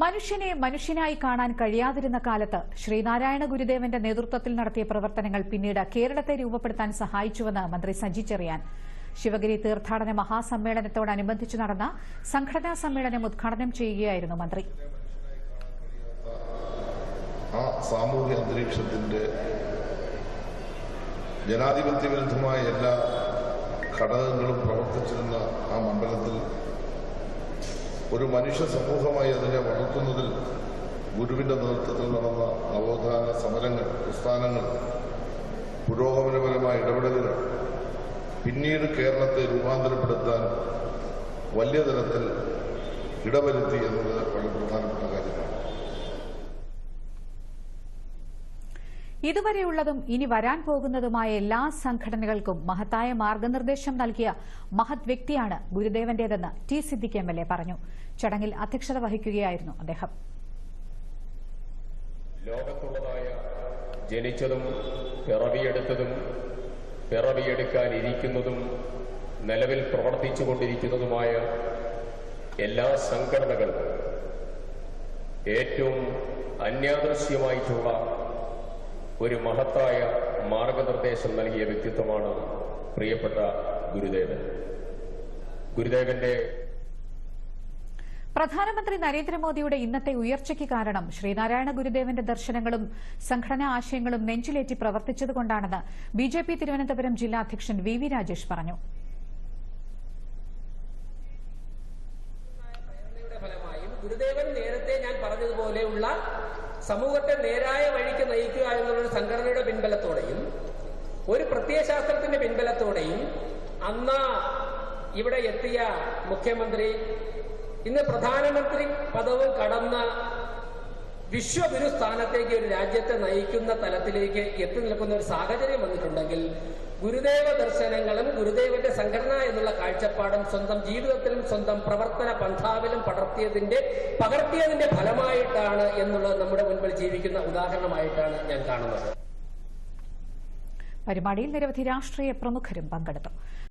മനുഷ്യനെ മനുഷ്യനായി കാണാൻ കഴിയാതിരുന്ന കാലത്ത് ശ്രീനാരായണ ഗുരുദേവന്റെ നേതൃത്വത്തിൽ നടത്തിയ പ്രവർത്തനങ്ങൾ പിന്നീട് കേരളത്തെ രൂപപ്പെടുത്താൻ സഹായിച്ചുവെന്ന് മന്ത്രി സജി ചെറിയാൻ. ശിവഗിരി തീർത്ഥാടന മഹാസമ്മേളനത്തോടനുബന്ധിച്ച് നടന്ന സംഘടനാ സമ്മേളനം ഉദ്ഘാടനം ചെയ്യുകയായിരുന്നു മന്ത്രി. ആ സാമൂഹ്യ അന്തരീക്ഷത്തിന്റെ ജനാധിപത്യ വിരുദ്ധമായ എല്ലാ ഘടകങ്ങളും പ്രവർത്തിച്ചിരുന്ന ആ മണ്ഡലത്തിൽ ഒരു മനുഷ്യ സമൂഹമായി അതിനെ വളർത്തുന്നതിൽ ഗുരുവിന്റെ നേതൃത്വത്തിൽ നടന്ന നവോത്ഥാന സമരങ്ങൾ പ്രസ്ഥാനങ്ങൾ പുരോഗമനപരമായ ഇടപെടലുകൾ പിന്നീട് കേരളത്തെ രൂപാന്തരപ്പെടുത്താൻ വലിയ തരത്തിൽ ഇടവരുത്തി എന്നത് വളരെ ഇതുവരെയുള്ളതും ഇനി വരാൻ പോകുന്നതുമായ എല്ലാ സംഘടനകൾക്കും മഹത്തായ മാർഗനിർദ്ദേശം നൽകിയ മഹത് വ്യക്തിയാണ് ഗുരുദേവന്റേതെന്ന് T Siddique M L A പറഞ്ഞു. ചടങ്ങിൽ അധ്യക്ഷത വഹിക്കുകയായിരുന്നു അദ്ദേഹം. ലോകത്തുള്ളതായ ജനിച്ചതും പിറവിയെടുത്തതും പിറവിയെടുക്കാനിരിക്കുന്നതും നിലവിൽ പ്രവർത്തിച്ചുകൊണ്ടിരിക്കുന്നതുമായ എല്ലാ സംഘടനകളും ഏറ്റവും അന്യാദൃശ്യമായിട്ടുള്ള ഒരു മഹത്തായ മാർഗനിർദ്ദേശം നൽകിയ വ്യക്തിത്വമാണ് പ്രിയപ്പെട്ട ഗുരുദേവൻ. ഗുരുദേവന്റെ പ്രധാനമന്ത്രി നരേന്ദ്രമോദിയുടെ ഇന്നത്തെ ഉയർച്ചയ്ക്ക് കാരണം ശ്രീനാരായണ ഗുരുദേവന്റെ ദർശനങ്ങളും സംഘടനാ ആശയങ്ങളും നെഞ്ചിലേറ്റി പ്രവർത്തിച്ചതുകൊണ്ടാണെന്ന് ബിജെപി ജെ പി തിരുവനന്തപുരം ജില്ലാ അധ്യക്ഷൻ വി വി രാജേഷ് പറഞ്ഞു. ഗുരുദേവൻ നേരത്തെ ഞാൻ പറഞ്ഞതുപോലെയുള്ള സമൂഹത്തെ നേരായ വഴിക്ക് നയിക്കുക എന്നുള്ളൊരു സംഘടനയുടെ പിൻബലത്തോടെയും ഒരു പ്രത്യയശാസ്ത്രത്തിന്റെ പിൻബലത്തോടെയും അന്ന് ഇവിടെ എത്തിയ മുഖ്യമന്ത്രി ഇന്ന് പ്രധാനമന്ത്രി പദവും കടന്ന വിശ്വഗുരു സ്ഥാനത്തേക്ക് ഒരു രാജ്യത്തെ നയിക്കുന്ന തലത്തിലേക്ക് എത്തി നിൽക്കുന്ന ഒരു സാഹചര്യം വന്നിട്ടുണ്ടെങ്കിൽ ഗുരുദേവ ദർശനങ്ങളും ഗുരുദേവന്റെ സംഘടന എന്നുള്ള കാഴ്ചപ്പാടും സ്വന്തം ജീവിതത്തിലും സ്വന്തം പ്രവർത്തന പന്ഥാവിലും പടർത്തിയതിന്റെ പകർത്തിയതിന്റെ ഫലമായിട്ടാണ് എന്നുള്ളത് നമ്മുടെ മുൻപിൽ ജീവിക്കുന്ന ഉദാഹരണമായിട്ടാണ് ഞാൻ കാണുന്നത്. പരിപാടിയിൽ നിരവധി രാഷ്ട്രീയ പ്രമുഖരും പങ്കെടുത്തു.